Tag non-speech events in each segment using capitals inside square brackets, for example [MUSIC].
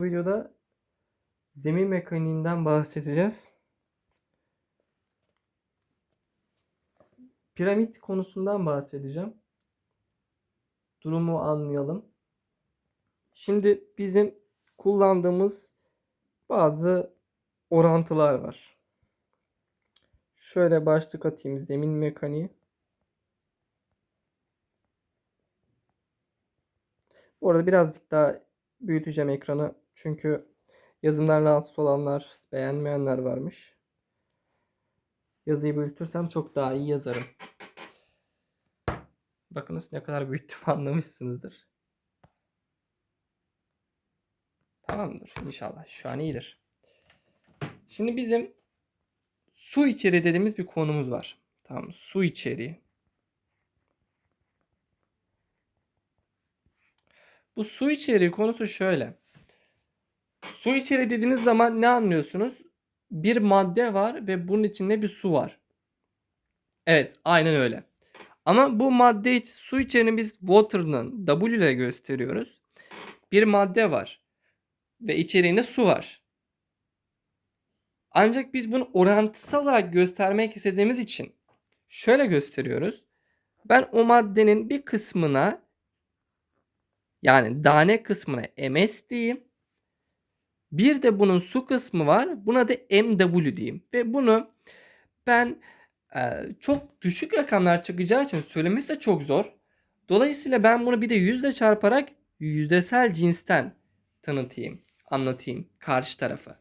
Bu videoda zemin mekaniğinden bahsedeceğiz. Piramit konusundan bahsedeceğim. Durumu anlayalım. Şimdi bizim kullandığımız bazı orantılar var. Şöyle başlık atayım zemin mekaniği. Bu arada birazcık daha büyüteceğim ekranı. Çünkü yazımdan rahatsız olanlar, beğenmeyenler varmış. Yazıyı büyütürsem çok daha iyi yazarım. Bakınız ne kadar büyüttüm [LAUGHS] anlamışsınızdır. Tamamdır inşallah. Şu an iyidir. Şimdi bizim su içeriği dediğimiz bir konumuz var. Tamam su içeriği. Bu su içeriği konusu şöyle. Su içeriği dediğiniz zaman ne anlıyorsunuz? Bir madde var ve bunun içinde bir su var. Evet, aynen öyle. Ama bu madde iç, su içeriğini biz water'ın W ile gösteriyoruz. Bir madde var ve içeriğinde su var. Ancak biz bunu orantısal olarak göstermek istediğimiz için şöyle gösteriyoruz. Ben o maddenin bir kısmına yani tane kısmına ms diyeyim. Bir de bunun su kısmı var. Buna da mw diyeyim. Ve bunu ben e, çok düşük rakamlar çıkacağı için söylemesi de çok zor. Dolayısıyla ben bunu bir de yüzle çarparak yüzdesel cinsten tanıtayım, anlatayım karşı tarafa.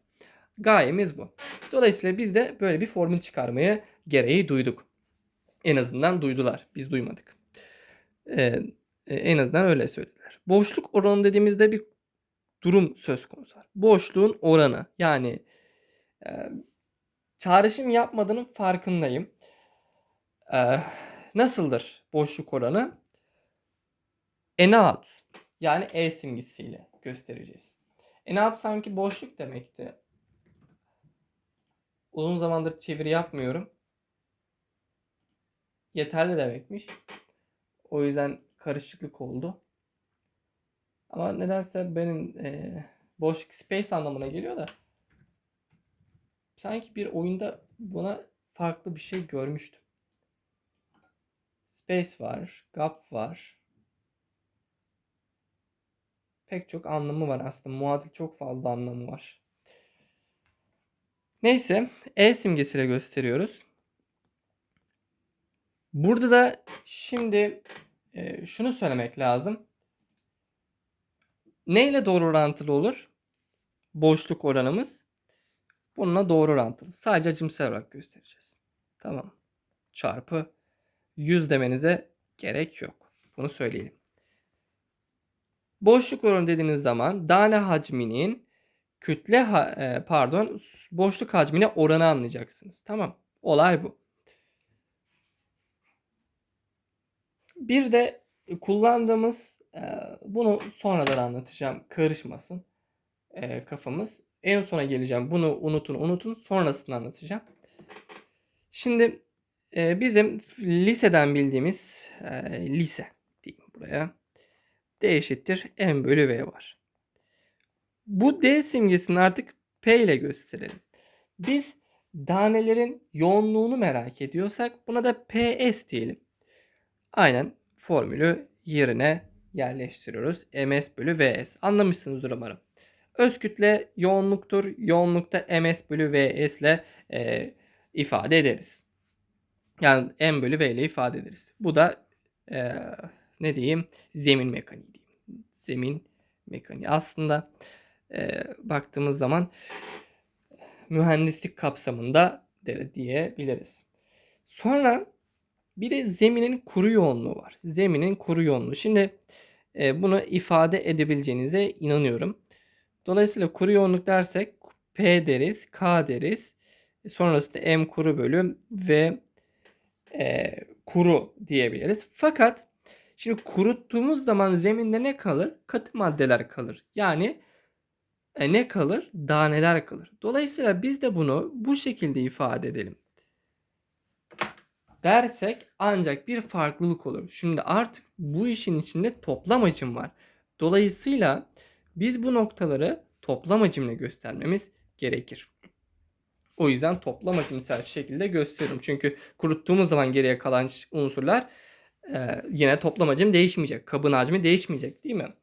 Gayemiz bu. Dolayısıyla biz de böyle bir formül çıkarmaya gereği duyduk. En azından duydular. Biz duymadık. Ee, en azından öyle söylediler. Boşluk oranı dediğimizde bir durum söz konusu var. Boşluğun oranı yani e, çağrışım yapmadığının farkındayım. E, nasıldır boşluk oranı? En out yani E simgesiyle göstereceğiz. En out sanki boşluk demekti. Uzun zamandır çeviri yapmıyorum. Yeterli demekmiş. O yüzden karışıklık oldu. Ama nedense benim e, boşluk space anlamına geliyor da sanki bir oyunda buna farklı bir şey görmüştüm. Space var, gap var. Pek çok anlamı var aslında. Muadil çok fazla anlamı var. Neyse E simgesiyle gösteriyoruz. Burada da şimdi e, şunu söylemek lazım. Neyle doğru orantılı olur? Boşluk oranımız. Bununla doğru orantılı. Sadece hacimsel olarak göstereceğiz. Tamam. Çarpı 100 demenize gerek yok. Bunu söyleyelim. Boşluk oranı dediğiniz zaman tane hacminin kütle e, pardon boşluk hacmine oranı anlayacaksınız. Tamam. Olay bu. Bir de kullandığımız bunu sonradan anlatacağım. Karışmasın kafamız. En sona geleceğim. Bunu unutun unutun. Sonrasını anlatacağım. Şimdi bizim liseden bildiğimiz lise diyeyim buraya. D eşittir M bölü V var. Bu D simgesini artık P ile gösterelim. Biz tanelerin yoğunluğunu merak ediyorsak buna da PS diyelim. Aynen formülü yerine yerleştiriyoruz. ms bölü vs. Anlamışsınızdır umarım. Öz kütle yoğunluktur. Yoğunlukta ms bölü vs ile e, ifade ederiz. Yani m bölü v ile ifade ederiz. Bu da e, ne diyeyim zemin mekaniği diyeyim. Zemin mekaniği. Aslında e, baktığımız zaman mühendislik kapsamında diyebiliriz. Sonra bir de zeminin kuru yoğunluğu var. Zeminin kuru yoğunluğu. Şimdi e, bunu ifade edebileceğinize inanıyorum. Dolayısıyla kuru yoğunluk dersek P deriz, K deriz. Sonrasında M kuru bölü ve e, kuru diyebiliriz. Fakat şimdi kuruttuğumuz zaman zeminde ne kalır? Katı maddeler kalır. Yani e, ne kalır? Daneler kalır. Dolayısıyla biz de bunu bu şekilde ifade edelim dersek ancak bir farklılık olur. Şimdi artık bu işin içinde toplam hacim var. Dolayısıyla biz bu noktaları toplam hacimle göstermemiz gerekir. O yüzden toplam hacimsel şekilde gösteriyorum. Çünkü kuruttuğumuz zaman geriye kalan unsurlar e, yine toplam hacim değişmeyecek. Kabın hacmi değişmeyecek değil mi?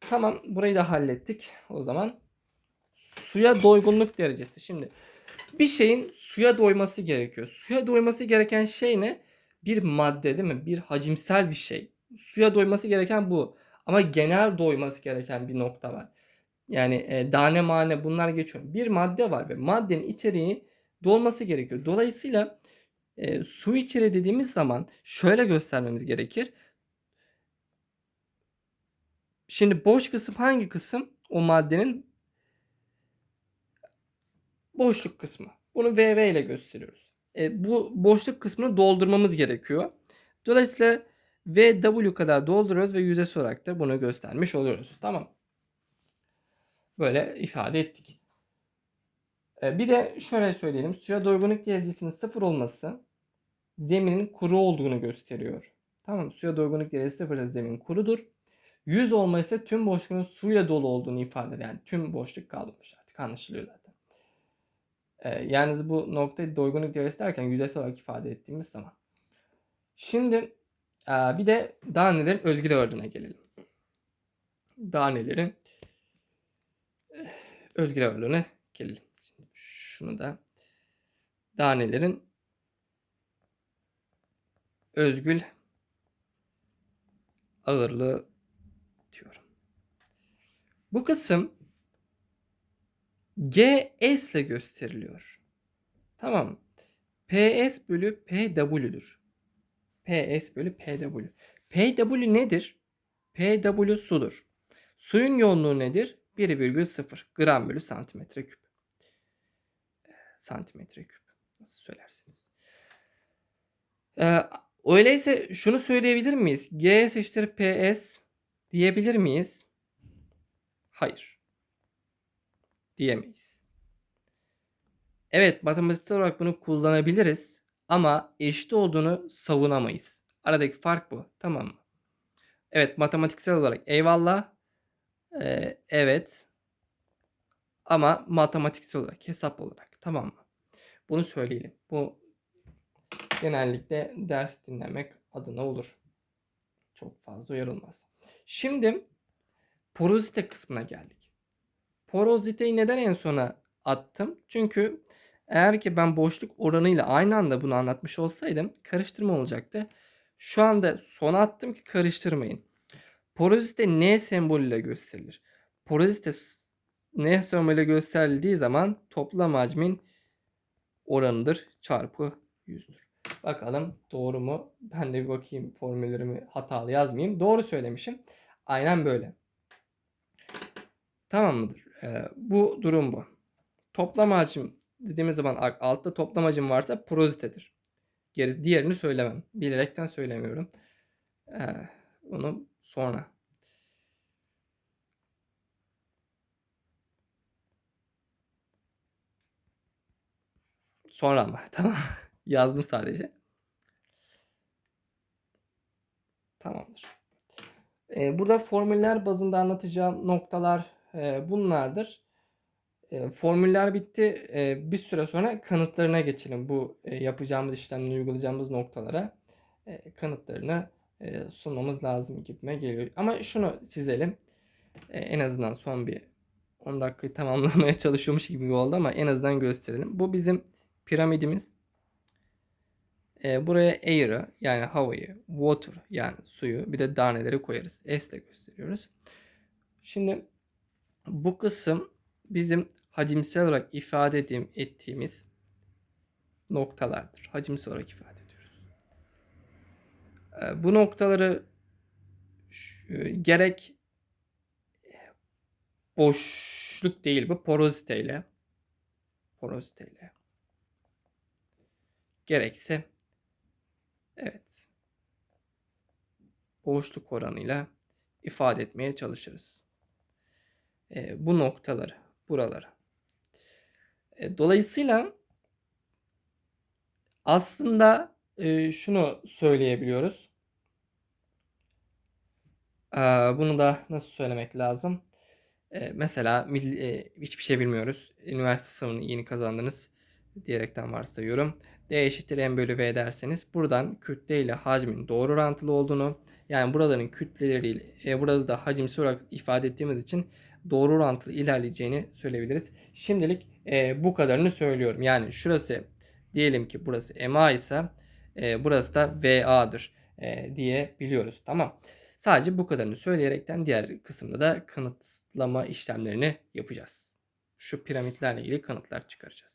Tamam burayı da hallettik. O zaman suya doygunluk derecesi. Şimdi bir şeyin suya doyması gerekiyor. Suya doyması gereken şey ne? Bir madde değil mi? Bir hacimsel bir şey. Suya doyması gereken bu. Ama genel doyması gereken bir nokta var. Yani e, tane mane bunlar geçiyor. Bir madde var ve maddenin içeriği dolması gerekiyor. Dolayısıyla e, su içeriği dediğimiz zaman şöyle göstermemiz gerekir. Şimdi boş kısım hangi kısım? O maddenin boşluk kısmı. Bunu VV ile gösteriyoruz. E, bu boşluk kısmını doldurmamız gerekiyor. Dolayısıyla VW kadar dolduruyoruz ve yüzdesi olarak da bunu göstermiş oluyoruz. Tamam. Böyle ifade ettik. E, bir de şöyle söyleyelim. Suya doygunluk derecesinin sıfır olması zeminin kuru olduğunu gösteriyor. Tamam Suya doygunluk derecesi sıfır zemin kurudur. 100 olma ise tüm boşluğun suyla dolu olduğunu ifade eder. Yani tüm boşluk kalmış artık anlaşılıyor zaten. Ee, yani bu noktayı doygunluk derecesi derken yüzeysel olarak ifade ettiğimiz zaman. Şimdi e, bir de danelerin özgül ağırlığına gelelim. Danelerin e, özgül ağırlığına gelelim. Şimdi şunu da danelerin özgül ağırlığı diyorum. Bu kısım GS ile gösteriliyor. Tamam. PS bölü PW'dür. PS bölü PW. PW nedir? PW sudur. Suyun yoğunluğu nedir? 1,0 gram bölü santimetre küp. Santimetre küp. Nasıl söylersiniz? Ee, öyleyse şunu söyleyebilir miyiz? GS eşittir PS diyebilir miyiz? Hayır. Diyemeyiz. Evet matematiksel olarak bunu kullanabiliriz ama eşit olduğunu savunamayız. Aradaki fark bu. Tamam mı? Evet matematiksel olarak eyvallah. Ee, evet. Ama matematiksel olarak hesap olarak tamam mı? Bunu söyleyelim. Bu genellikle ders dinlemek adına olur. Çok fazla uyarılmaz. Şimdi porozite kısmına geldik. Poroziteyi neden en sona attım? Çünkü eğer ki ben boşluk oranıyla aynı anda bunu anlatmış olsaydım karıştırma olacaktı. Şu anda sona attım ki karıştırmayın. Porozite N sembolüyle gösterilir. Porozite N sembolüyle gösterildiği zaman toplam hacmin oranıdır çarpı 100'dür. Bakalım doğru mu? Ben de bir bakayım formüllerimi hatalı yazmayayım. Doğru söylemişim. Aynen böyle. Tamam mıdır? Ee, bu durum bu. Toplam hacim dediğimiz zaman altta toplam hacim varsa porozitedir. Geri, diğerini söylemem. Bilerekten söylemiyorum. Ee, onu sonra. Sonra ama [LAUGHS] tamam. Yazdım sadece. Tamamdır. Ee, burada formüller bazında anlatacağım noktalar e, bunlardır. E, formüller bitti. E, bir süre sonra kanıtlarına geçelim. Bu e, yapacağımız işlemleri uygulayacağımız noktalara e, kanıtlarını e, sunmamız lazım gibime geliyor. Ama şunu çizelim. E, en azından son bir 10 dakikayı tamamlamaya [LAUGHS] çalışıyormuş gibi oldu ama en azından gösterelim. Bu bizim piramidimiz. E, buraya air'ı yani havayı, water yani suyu bir de daneleri koyarız. S ile gösteriyoruz. Şimdi bu kısım bizim hacimsel olarak ifade ettiğim, ettiğimiz noktalardır. Hacimsel olarak ifade ediyoruz. E, bu noktaları e, gerek boşluk değil bu poroziteyle poroziteyle gerekse evet boşluk oranıyla ifade etmeye çalışırız. E, bu noktaları, buraları. E, dolayısıyla aslında e, şunu söyleyebiliyoruz. E, bunu da nasıl söylemek lazım? Eee, mesela eee, hiçbir şey bilmiyoruz. Üniversite sınavını yeni kazandınız diyerekten varsayıyorum. D eşittir m bölü v derseniz buradan kütle ile hacmin doğru orantılı olduğunu yani buraların kütleleriyle e, burada da hacimsi olarak ifade ettiğimiz için doğru orantılı ilerleyeceğini söyleyebiliriz. Şimdilik e, bu kadarını söylüyorum. Yani şurası diyelim ki burası MA ise e, burası da VA'dır e, diye biliyoruz. Tamam. Sadece bu kadarını söyleyerekten diğer kısımda da kanıtlama işlemlerini yapacağız. Şu piramitlerle ilgili kanıtlar çıkaracağız.